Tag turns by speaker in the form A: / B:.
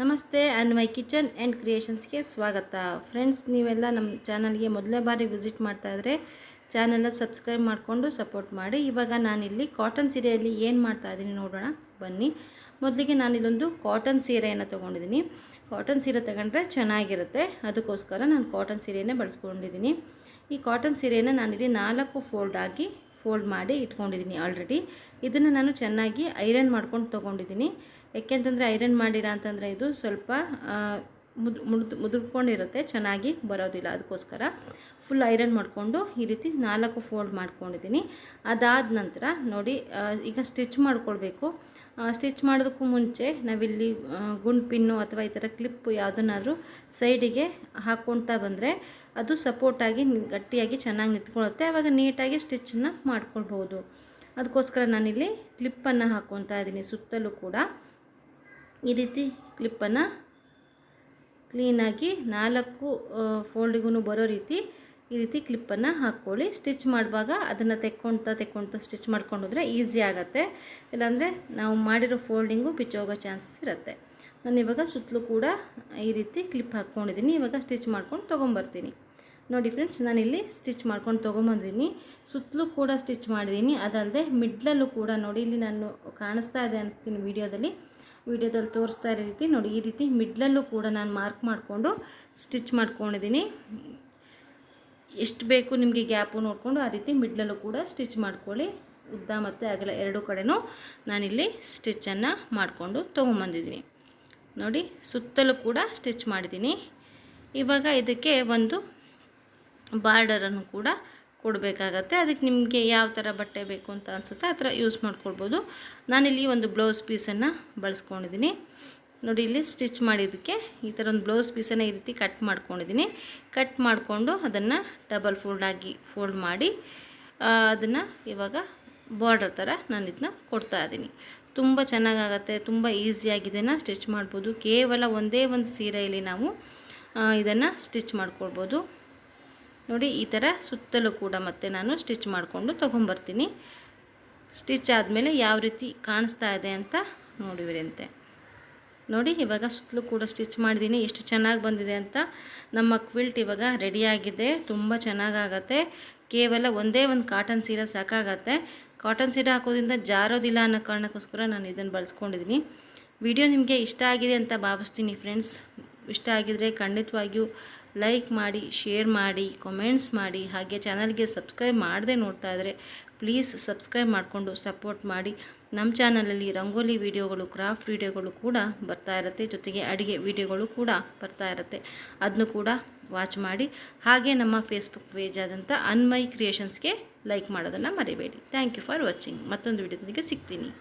A: ನಮಸ್ತೆ and my kitchen and ಕ್ರಿಯೇಷನ್ಸ್ಗೆ ಸ್ವಾಗತ. ಫ್ರೆಂಡ್ಸ್, ನೀವೆಲ್ಲ ನಮ್ಮ ಚಾನಲ್ಗೆ ಮೊದಲೇ ಬಾರಿ ವಿಸಿಟ್ ಮಾಡ್ತಾ ಇದ್ದರೆ ಚಾನಲ್ನ ಸಬ್ಸ್ಕ್ರೈಬ್ ಮಾಡಿಕೊಂಡು ಸಪೋರ್ಟ್ ಮಾಡಿ. ಇವಾಗ ನಾನಿಲ್ಲಿ ಕಾಟನ್ ಸೀರೆಯಲ್ಲಿ ಏನು ಮಾಡ್ತಾ ಇದ್ದೀನಿ ನೋಡೋಣ. ಬನ್ನಿ. ಮೊದಲಿಗೆ ನಾನಿಲ್ಲೊಂದು ಕಾಟನ್ ಸೀರೆಯನ್ನು ತೊಗೊಂಡಿದ್ದೀನಿ. ಕಾಟನ್ ಸೀರೆ ತಗೊಂಡ್ರೆ ಚೆನ್ನಾಗಿರುತ್ತೆ. ಅದಕ್ಕೋಸ್ಕರ ನಾನು ಕಾಟನ್ ಸೀರೆಯನ್ನೇ ಬಳಸ್ಕೊಂಡಿದ್ದೀನಿ. ಈ ಕಾಟನ್ ಸೀರೆಯನ್ನು ನಾನಿಲ್ಲಿ ನಾಲ್ಕು ಫೋಲ್ಡ್ ಆಗಿ ಫೋಲ್ಡ್ ಮಾಡಿ ಇಟ್ಕೊಂಡಿದ್ದೀನಿ ಆಲ್ರೆಡಿ ಇದನ್ನು ನಾನು ಚೆನ್ನಾಗಿ ಐರನ್ ಮಾಡ್ಕೊಂಡು ತೊಗೊಂಡಿದ್ದೀನಿ. ಯಾಕೆಂತಂದರೆ ಐರನ್ ಮಾಡಿರ ಅಂತಂದರೆ ಇದು ಸ್ವಲ್ಪ ಮುದ್ ಮುದ್ ಚೆನ್ನಾಗಿ ಬರೋದಿಲ್ಲ ಅದಕ್ಕೋಸ್ಕರ ಫುಲ್ ಐರನ್ ಮಾಡಿಕೊಂಡು ಈ ರೀತಿ ನಾಲ್ಕು ಫೋಲ್ಡ್ ಮಾಡ್ಕೊಂಡಿದ್ದೀನಿ. ಅದಾದ ನಂತರ ನೋಡಿ ಈಗ ಸ್ಟಿಚ್ ಮಾಡ್ಕೊಳ್ಬೇಕು. ಸ್ಟಿಚ್ ಮಾಡೋದಕ್ಕೂ ಮುಂಚೆ ನಾವಿಲ್ಲಿ ಗುಂಡು ಪಿನ್ನು ಅಥವಾ ಈ ಥರ ಕ್ಲಿಪ್ಪು ಯಾವುದನ್ನಾದರೂ ಸೈಡಿಗೆ ಹಾಕ್ಕೊಳ್ತಾ ಬಂದರೆ ಅದು ಸಪೋರ್ಟಾಗಿ ಗಟ್ಟಿಯಾಗಿ ಚೆನ್ನಾಗಿ ನಿಂತ್ಕೊಳ್ಳುತ್ತೆ. ಆವಾಗ ನೀಟಾಗಿ ಸ್ಟಿಚ್ಚನ್ನು ಮಾಡ್ಕೊಳ್ಬೋದು ಅದಕ್ಕೋಸ್ಕರ ನಾನಿಲ್ಲಿ ಕ್ಲಿಪ್ಪನ್ನು ಹಾಕ್ಕೊತಾ ಇದ್ದೀನಿ. ಸುತ್ತಲೂ ಕೂಡ ಈ ರೀತಿ ಕ್ಲಿಪ್ಪನ್ನು ಕ್ಲೀನಾಗಿ ನಾಲ್ಕು ಫೋಲ್ಡಿಗೂ ಬರೋ ರೀತಿ ಈ ರೀತಿ ಕ್ಲಿಪ್ಪನ್ನು ಹಾಕ್ಕೊಳ್ಳಿ ಸ್ಟಿಚ್ ಮಾಡುವಾಗ ಅದನ್ನು ತೆಕ್ಕೊಳ್ತಾ ತೆಕ್ಕೊಳ್ತಾ ಸ್ಟಿಚ್ ಮಾಡ್ಕೊಂಡೋದ್ರೆ ಈಸಿ ಆಗುತ್ತೆ. ಇಲ್ಲಾಂದರೆ ನಾವು ಮಾಡಿರೋ ಫೋಲ್ಡಿಂಗು ಬಿಚ್ಚೋಗೋ ಚಾನ್ಸಸ್ ಇರುತ್ತೆ. ನಾನು ಇವಾಗ ಸುತ್ತಲೂ ಕೂಡ ಈ ರೀತಿ ಕ್ಲಿಪ್ ಹಾಕ್ಕೊಂಡಿದ್ದೀನಿ. ಇವಾಗ ಸ್ಟಿಚ್ ಮಾಡ್ಕೊಂಡು ತೊಗೊಂಬರ್ತೀನಿ. ನೋಡಿ ಫ್ರೆಂಡ್ಸ್ ನಾನಿಲ್ಲಿ ಸ್ಟಿಚ್ ಮಾಡ್ಕೊಂಡು ತೊಗೊಂಬಂದಿದ್ದೀನಿ. ಸುತ್ತಲೂ ಕೂಡ ಸ್ಟಿಚ್ ಮಾಡಿದ್ದೀನಿ. ಅದಲ್ಲದೆ ಮಿಡ್ಲಲ್ಲೂ ಕೂಡ ನೋಡಿ, ಇಲ್ಲಿ ನಾನು ಕಾಣಿಸ್ತಾ ಇದೆ ಅನಿಸ್ತೀನಿ ವೀಡಿಯೋದಲ್ಲಿ. ವಿಡಿಯೋದಲ್ಲಿ ತೋರಿಸ್ತಾ ಇರೋ ರೀತಿ ನೋಡಿ, ಈ ರೀತಿ ಮಿಡ್ಲಲ್ಲೂ ಕೂಡ ನಾನು ಮಾರ್ಕ್ ಮಾಡಿಕೊಂಡು ಸ್ಟಿಚ್ ಮಾಡ್ಕೊಂಡಿದ್ದೀನಿ. ಎಷ್ಟು ಬೇಕು ನಿಮಗೆ ಗ್ಯಾಪು ನೋಡಿಕೊಂಡು ಆ ರೀತಿ ಮಿಡ್ಲಲ್ಲೂ ಕೂಡ ಸ್ಟಿಚ್ ಮಾಡ್ಕೊಳ್ಳಿ. ಉದ್ದ ಮತ್ತು ಅಗಲ ಎರಡೂ ಕಡೆನೂ ನಾನಿಲ್ಲಿ ಸ್ಟಿಚ್ಚನ್ನು ಮಾಡಿಕೊಂಡು ತೊಗೊಂಬಂದಿದ್ದೀನಿ. ನೋಡಿ, ಸುತ್ತಲೂ ಕೂಡ ಸ್ಟಿಚ್ ಮಾಡಿದ್ದೀನಿ. ಇವಾಗ ಇದಕ್ಕೆ ಒಂದು ಬಾರ್ಡರನ್ನು ಕೂಡ ಕೊಡಬೇಕಾಗತ್ತೆ. ಅದಕ್ಕೆ ನಿಮಗೆ ಯಾವ ಥರ ಬಟ್ಟೆ ಬೇಕು ಅಂತ ಅನಿಸುತ್ತೆ ಆ ಥರ ಯೂಸ್ ಮಾಡ್ಕೊಳ್ಬೋದು. ನಾನಿಲ್ಲಿ ಒಂದು ಬ್ಲೌಸ್ ಪೀಸನ್ನು ಬಳಸ್ಕೊಂಡಿದ್ದೀನಿ. ನೋಡಿ, ಇಲ್ಲಿ ಸ್ಟಿಚ್ ಮಾಡಿದ್ದಕ್ಕೆ ಈ ಥರ ಒಂದು ಬ್ಲೌಸ್ ಪೀಸನ್ನ ಈ ರೀತಿ ಕಟ್ ಮಾಡ್ಕೊಂಡಿದ್ದೀನಿ. ಕಟ್ ಮಾಡಿಕೊಂಡು ಅದನ್ನು ಡಬಲ್ ಫೋಲ್ಡಾಗಿ ಫೋಲ್ಡ್ ಮಾಡಿ ಅದನ್ನು ಇವಾಗ ಬಾರ್ಡರ್ ಥರ ನಾನು ಇದನ್ನ ಕೊಡ್ತಾ ಇದ್ದೀನಿ. ತುಂಬ ಚೆನ್ನಾಗಾಗತ್ತೆ, ತುಂಬ ಈಸಿಯಾಗಿದೆನ ಸ್ಟಿಚ್ ಮಾಡ್ಬೋದು. ಕೇವಲ ಒಂದೇ ಒಂದು ಸೀರೆಯಲ್ಲಿ ನಾವು ಇದನ್ನು ಸ್ಟಿಚ್ ಮಾಡ್ಕೊಳ್ಬೋದು. ನೋಡಿ, ಈ ಥರ ಸುತ್ತಲೂ ಕೂಡ ಮತ್ತೆ ನಾನು ಸ್ಟಿಚ್ ಮಾಡಿಕೊಂಡು ತೊಗೊಂಬರ್ತೀನಿ. ಸ್ಟಿಚ್ ಆದಮೇಲೆ ಯಾವ ರೀತಿ ಕಾಣಿಸ್ತಾ ಇದೆ ಅಂತ ನೋಡಿವಿರಂತೆ ನೋಡಿ, ಇವಾಗ ಸುತ್ತಲೂ ಕೂಡ ಸ್ಟಿಚ್ ಮಾಡಿದ್ದೀನಿ ಎಷ್ಟು ಚೆನ್ನಾಗಿ ಬಂದಿದೆ ಅಂತ ನಮ್ಮ ಕ್ವಿಲ್ಟ್ ಇವಾಗ ರೆಡಿಯಾಗಿದೆ. ತುಂಬ ಚೆನ್ನಾಗಾಗತ್ತೆ. ಕೇವಲ ಒಂದೇ ಒಂದು ಕಾಟನ್ ಸೀರೆ ಸಾಕಾಗತ್ತೆ. ಕಾಟನ್ ಸೀರೆ ಹಾಕೋದ್ರಿಂದ ಜಾರೋದಿಲ್ಲ ಅನ್ನೋ ಕಾರಣಕ್ಕೋಸ್ಕರ ನಾನು ಇದನ್ನು ಬಳಸ್ಕೊಂಡಿದ್ದೀನಿ ವಿಡಿಯೋ ನಿಮಗೆ ಇಷ್ಟ ಆಗಿದೆ ಅಂತ ಭಾವಿಸ್ತೀನಿ ಫ್ರೆಂಡ್ಸ್ ಇಷ್ಟ ಆಗಿದರೆ ಖಂಡಿತವಾಗಿಯೂ ಲೈಕ್ ಮಾಡಿ ಶೇರ್ ಮಾಡಿ ಕಮೆಂಟ್ಸ್ ಮಾಡಿ. ಹಾಗೆ ಚಾನಲ್ಗೆ ಸಬ್ಸ್ಕ್ರೈಬ್ ಮಾಡದೆ ನೋಡ್ತಾ ಇದ್ದರೆ ಪ್ಲೀಸ್ ಸಬ್ಸ್ಕ್ರೈಬ್ ಮಾಡಿಕೊಂಡು ಸಪೋರ್ಟ್ ಮಾಡಿ. ನಮ್ಮ ಚಾನಲಲ್ಲಿ ರಂಗೋಲಿ ವೀಡಿಯೋಗಳು ಕ್ರಾಫ್ಟ್ ವೀಡಿಯೋಗಳು ಕೂಡ ಬರ್ತಾ ಇರುತ್ತೆ. ಜೊತೆಗೆ ಅಡುಗೆ ವೀಡಿಯೋಗಳು ಕೂಡ ಬರ್ತಾ ಇರುತ್ತೆ. ಅದನ್ನು ಕೂಡ ವಾಚ್ ಮಾಡಿ. ಹಾಗೆ ನಮ್ಮ ಫೇಸ್ಬುಕ್ ಪೇಜ್ ಆದಂಥ ಅನ್ಮೈ ಕ್ರಿಯೇಷನ್ಸ್ಗೆ ಲೈಕ್ ಮಾಡೋದನ್ನು ಮರಿಬೇಡಿ. ಥ್ಯಾಂಕ್ ಯು ಫಾರ್ ವಾಚಿಂಗ್ ಮತ್ತೊಂದು ವಿಡಿಯೋದೊಂದಿಗೆ ಸಿಗ್ತೀನಿ.